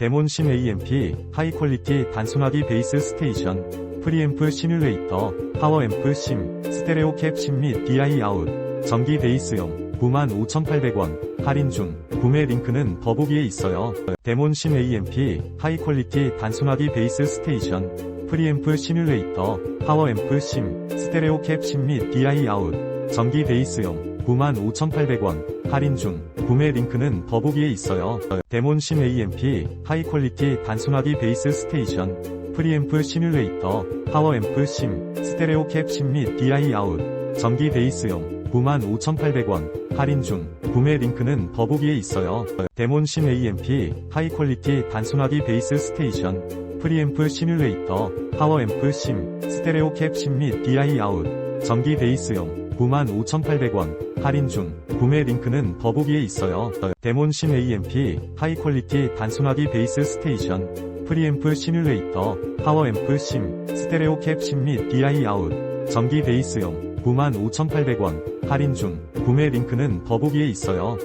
데몬 심 AMP, 하이 퀄리티 단순화기 베이스 스테이션, 프리앰프 시뮬레이터, 파워앰프 심, 스테레오 캡 심 및 DI 아웃, 전기 베이스용, 95,800원, 할인 중, 구매 링크는 더보기에 있어요. 데몬 심 AMP, 하이 퀄리티 단순화기 베이스 스테이션, 프리앰프 시뮬레이터, 파워앰프 심, 스테레오 캡 심 및 DI 아웃, 전기 베이스용, 95,800원, 할인 중, 구매 링크는 더보기에 있어요. 데몬 심 AMP, 하이 퀄리티 단순화기 베이스 스테이션, 프리앰프 시뮬레이터, 파워앰프 심, 스테레오 캡 심 및 DI 아웃, 전기 베이스용, 95,800원, 할인 중, 구매 링크는 더보기에 있어요. 데몬 심 AMP, 하이 퀄리티 단순화기 베이스 스테이션, 프리앰프 시뮬레이터, 파워앰프 심, 스테레오 캡 심 및 DI 아웃, 전기 베이스용, 95,800원, 할인 중, 구매 링크는 더보기에 있어요. 데몬 심 AMP, 하이 퀄리티 단순화기 베이스 스테이션, 프리앰프 시뮬레이터, 파워앰프 심, 스테레오 캡 심 및 DI 아웃, 전기 베이스용, 95,800원, 할인 중, 구매 링크는 더보기에 있어요.